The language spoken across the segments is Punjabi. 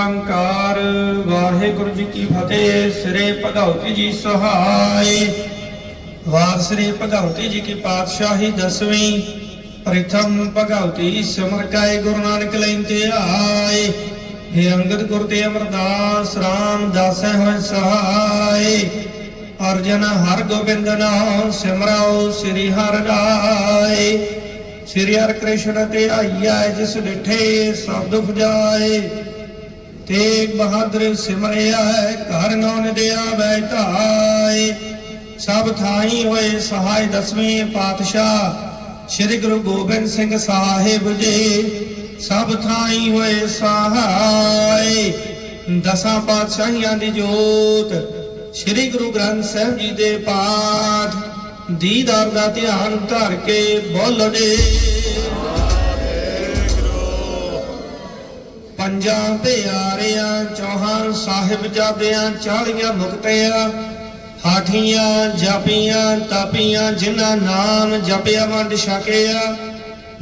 ਓੰਕਾਰ ਵਾਹਿਗੁਰੂ ਜੀ ਕੀ ਫਤਿਹ, ਸ੍ਰੀ ਭਗਵਤੀ ਜੀ ਸਹਾਈ। ਵਾਰ ਸ੍ਰੀ ਭਗਵਤੀ ਜੀ ਕੀ ਪਾਤਸ਼ਾਹੀ ਦਸਵੀਂ, ਪ੍ਰਥਮ ਭਗਵਤੀ ਸਿਮਰ ਗੁਰੂ ਨਾਨਕ ਲੈਂਦੇ ਆਏ। हे ਅੰਗਦ ਗੁਰ ਤੇ ਅਮਰਦਾਸ RAM ਦਾਸੈ ਹੋਏ ਸਹਾਈ। ਅਰਜਨ ਹਰ ਗੋਬਿੰਦ ਨਾਮ ਸਿਮਰਾਓ ਸ੍ਰੀ ਹਰਿ ਰਾਏ। ਸ੍ਰੀ ਹਰਿ ਕ੍ਰਿਸ਼ਨ ਤੇ ਆਈਆ ਜਿਸ ਡਿਠੇ ਸਬ ਦੁਖ ਜਾਏ। ਤੇਗ ਬਹਾਦਰ ਸਿਮਰਿਆ ਘਰ ਨੌਨ ਦਿਆ ਬੈਠਾਏ ਸਭ ਥਾਈ ਹੋਏ ਸਹਾਇ ਦਸਵੇਂ ਪਾਤਸ਼ਾਹ, ਸ੍ਰੀ ਗੁਰੂ ਗੋਬਿੰਦ ਸਿੰਘ ਸਾਹਿਬ ਜੀ। ਸਭ ਥਾਈ ਹੋਏ ਸਹਾਇ ਦਸਾਂ ਪਾਤਸ਼ਾਹੀਆਂ ਦੀ ਜੋਤ। ਸ੍ਰੀ ਗੁਰੂ ਗ੍ਰੰਥ ਸਾਹਿਬ ਜੀ ਦੇ ਪਾਠ, ਦੀਦਾਰ ਦਾ ਧਿਆਨ ਧਰ ਕੇ ਬੋਲੋ ਜੀ ਪੰਜਾਂ ਪਿਆਰਿਆਂ, ਚੌਹਾਂ ਸਾਹਿਬ ਚਾਲੀਆਂ ਮੁਕਤਿਆਂ, ਹਾਠੀਆਂ, ਜਾਪੀਆਂ, ਤਾਪੀਆਂ, ਜਿਨ੍ਹਾਂ ਨਾਮ ਜਪਿਆ ਵੰਡ ਛਕਿਆ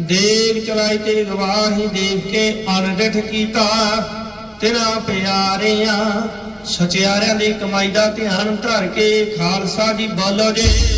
ਦੇਖ ਚਲਾਈ ਤੇ ਗਵਾਹੀ ਦੇਖ ਕੇ ਅਨਡਠ ਕੀਤਾ। ਤਿਨਾ ਪਿਆਰਿਆਂ, ਸਚਿਆਰਿਆਂ ਦੀ ਕਮਾਈ ਦਾ ਧਿਆਨ ਧਰ ਕੇ ਖਾਲਸਾ ਦੀ ਬੋਲੋ ਜੀ।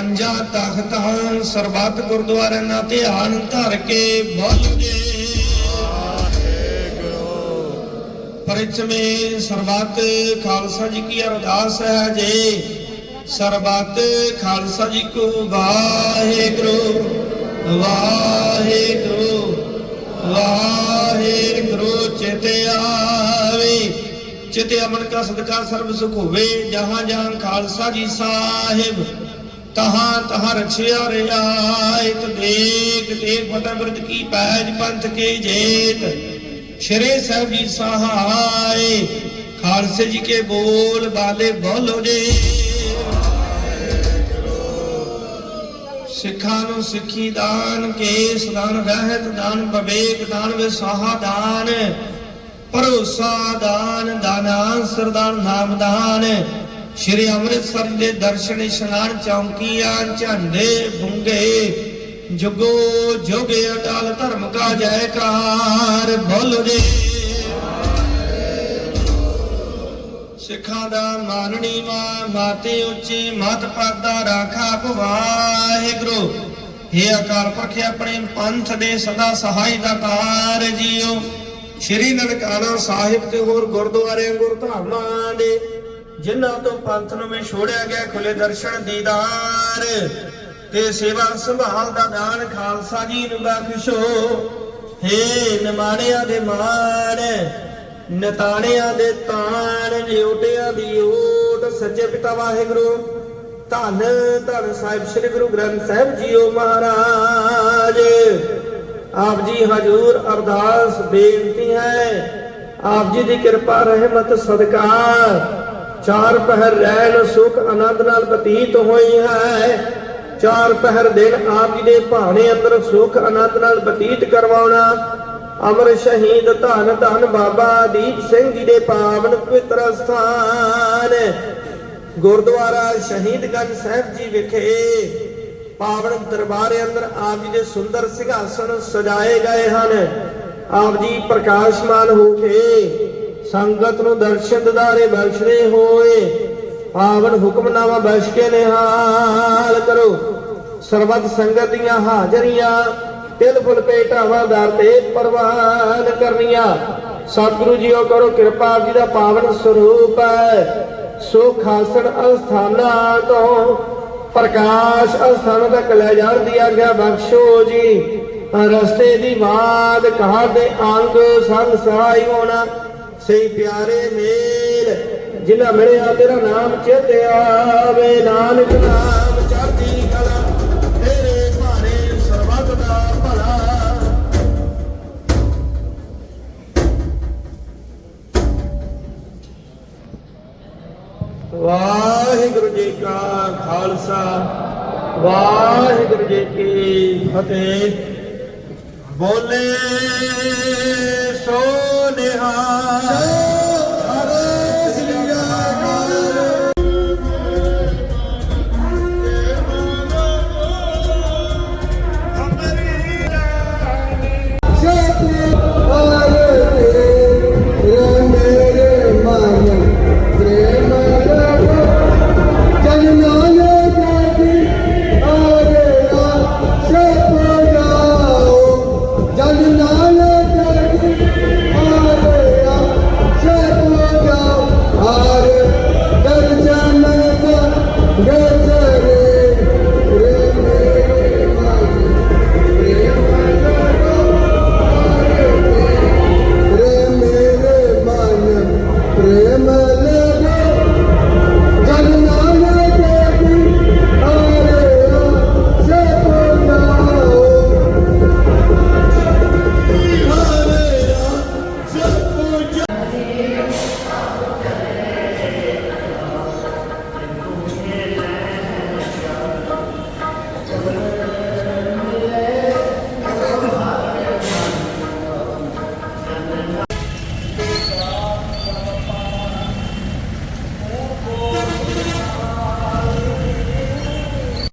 ਪੰਜਾਂ ਤਖਤਾਂ ਸਰਬੱਤ ਗੁਰਦੁਆਰਿਆਂ ਦਾ ਧਿਆਨ ਧਰ ਕੇ ਬੋਲੋ ਪਰਿਚਮੇ ਸਰਬੱਤ ਖਾਲਸਾ ਜੀ ਕੀ ਅਰਦਾਸ ਹੈ ਜੀ ਸਰਬੱਤ ਖਾਲਸਾ ਜੀ ਕੋ ਵਾਹਿਗੁਰੂ ਵਾਹਿਗੁਰੂ ਵਾਹਿਗੁਰੂ, ਚਿਤ ਆਵੇ। ਚਿਤੇ ਅਮਨ ਕਾ ਸਦਕਾ ਸਰਬ ਸੁਖ ਹੋਵੇ, ਜਹਾਂ ਜਹਾਂ ਖਾਲਸਾ ਜੀ ਸਾਹਿਬ। ਤਹਾਂ ਤਹਾਂ ਰਛਿਆ ਰਿਆਇਤ ਦੇਖ ਦੇਖ ਫਤਿਹ ਬਿਰਦ ਕੀ ਪੈਜ ਪੰਥ ਕੇ ਜੇਤ। ਸ਼੍ਰੀ ਸਾਹਿਬ ਜੀ ਸਹਾਇ ਖਾਲਸੇ ਜੀ ਕੇ ਬੋਲ ਬਾਲੇ ਬੋਲੋ ਜੀ। ਸਿੱਖਾਂ ਨੂੰ ਸਿੱਖੀ ਦਾਨ, ਕੇਸ ਦਾਨ ਰਹਿਤ ਦਾਨ, ਵਿਵੇਕ ਦਾਨ, ਵਿਸਾਹਾ ਦਾਨ, ਭਰੋਸਾ ਦਾਨ, ਦਾਨਾ ਸਰਦਾਨ ਨਾਮ ਦਾਨ ਸ਼੍ਰੀ ਅੰਮ੍ਰਿਤਸਰ ਦੇ ਦਰਸ਼ਨ ਇਸ਼ਨਾਨ ਚੌਂਕੀਆਂ, ਝੰਡੇ ਬੁੰਗੇ, ਜੁਗੋ ਜੁਗੇ ਅਟਲ ਧਰਮ ਕਾ ਜੈਕਾਰ, ਬੋਲ ਜੀ। ਸਿੱਖਾਂ ਦਾ ਮਾਨਣੀ ਮਾ, ਮਾਤੇ ਉੱਚੀ, ਮਤ ਪਰਦਾ ਰਾਖਾ ਵਾਹਿਗੁਰੂ। हे ਅਕਾਲ ਪੁਰਖ ਆਪਣੇ ਪੰਥ ਦੇ ਸਦਾ ਸਹਾਈ ਦਾ ਕਾਰ ਜੀਓ। ਸ਼੍ਰੀ ਨਨਕਾਣਾ ਸਾਹਿਬ ਤੇ ਹੋਰ ਗੁਰਦੁਆਰੇ ਗੁਰਧਾਮਾਂ ਦੇ ਜਿਨ੍ਹਾਂ ਤੋਂ ਪੰਥ ਨੂੰ ਮੈਂ ਛੋੜਿਆ ਗਿਆ ਖੁੱਲੇ ਦਰਸ਼ਨ ਦੀਦਾਰ ਤੇ ਸੇਵਾ ਸੰਭਾਲ ਦਾ ਦਾਨ ਖਾਲਸਾ ਜੀ ਨੂੰ ਬਖਸ਼ੋ ਹੇ। ਨਿਮਾਣਿਆਂ ਦੇ ਮਾਣ, ਨਤਾਣਿਆਂ ਦੇ ਤਾਣ ਜਿਉਟਿਆਂ ਦੀ ਓਟ, ਸੱਚੇ ਪਿਤਾ ਵਾਹਿਗੁਰੂ, ਧੰਨ ਧੰਨ ਸਾਹਿਬ ਸ੍ਰੀ ਗੁਰੂ ਗ੍ਰੰਥ ਸਾਹਿਬ ਜੀਓ ਮਹਾਰਾਜ। ਆਪ ਜੀ ਹਜੂਰ ਅਰਦਾਸ ਬੇਨਤੀ ਹੈ, ਆਪ ਜੀ ਦੀ ਕਿਰਪਾ, ਰਹਿਮਤ, ਸਦਕਾ ਚਾਰ ਪਹਿਰ ਰਹਿਣ ਸੁਖ ਆਨੰਦ ਨਾਲ ਬਤੀਤ ਹੋਈ ਹੈ। ਚਾਰ ਪਹਿਰ ਦਿਨ ਆਪ ਜੀ ਦੇ ਭਾਣੇ ਅੰਦਰ ਸੁਖ ਆਨੰਦ ਨਾਲ ਬਤੀਤ ਕਰਵਾਉਣਾ। ਅਮਰ ਸ਼ਹੀਦ ਧੰਨ ਧੰਨ ਬਾਬਾ ਦੀਪ ਸਿੰਘ ਜੀ ਦੇ ਪਾਵਨ ਪਵਿੱਤਰ ਸਥਾਨ। ਗੁਰਦੁਆਰਾ ਸ਼ਹੀਦਗੰਜ ਸਾਹਿਬ ਜੀ ਵਿਖੇ ਪਾਵਨ ਦਰਬਾਰ ਅੰਦਰ ਆਪ ਜੀ ਦੇ ਸੁੰਦਰ ਸਿੰਘਾਸਣ ਸਜਾਏ ਗਏ ਹਨ। ਆਪ ਜੀ ਪ੍ਰਕਾਸ਼ਮਾਨ ਹੋ ਕੇ ਸੰਗਤ ਨੂੰ ਦਰਸ਼ਨ ਦਿਦਾਰੇ ਬਖਸ਼ਦੇ ਹੋਏ, ਪਾਵਨ ਹੁਕਮਨਾਮਾ ਬਖਸ਼ ਕੇ ਨਿਹਾਲ ਕਰੋ। ਸਰਬੱਤ ਸੰਗਤ ਦੀਆਂ ਹਾਜ਼ਰੀਆਂ, ਤਿਲ ਫੁਲ ਭੇਟਾਵਾਂ ਦਰ ਤੇ ਪ੍ਰਵਾਨ ਕਰਨੀਆਂ। ਸਤਿਗੁਰੂ ਜੀਓ ਕਰੋ ਕਿਰਪਾ ਜੀ ਦਾ ਪਾਵਨ ਸਰੂਪ ਹੈ। ਸੋ ਖਾਸਣ ਅਸਥਾਨਾਂ ਤੋਂ ਪ੍ਰਕਾਸ਼ ਅਸਥਾਨ ਤੱਕ ਲੈ ਜਾਣ ਦੀ ਆਗਿਆ ਬਖਸ਼ੋ ਜੀ। ਰਸਤੇ ਦੀ ਬਾਤ ਕਹਾ ਦੇ ਅੰਗ, ਸੰਗ ਸਹਾਈ ਹੋਣਾ ਸੇ ਪਿਆਰੇ ਮੇਲ, ਜਿਨ੍ਹਾਂ ਮਿਲਿਆ ਤੇਰਾ ਨਾਮ ਚੇਤੇ ਆਵੇ। ਨਾਨਕ ਨਾਮ ਚੜ੍ਹਦੀ ਕਲਾ, ਤੇਰੇ ਭਾਰੇ ਸਰਬੱਤ ਦਾ ਭਲਾ। ਵਾਹਿਗੁਰੂ ਜੀ ਕਾ ਖਾਲਸਾ, ਵਾਹਿਗੁਰੂ ਜੀ ਕੀ ਫਤਿਹ। ਬੋਲੇ ਸੋ ਨਿਹਾਲ Good.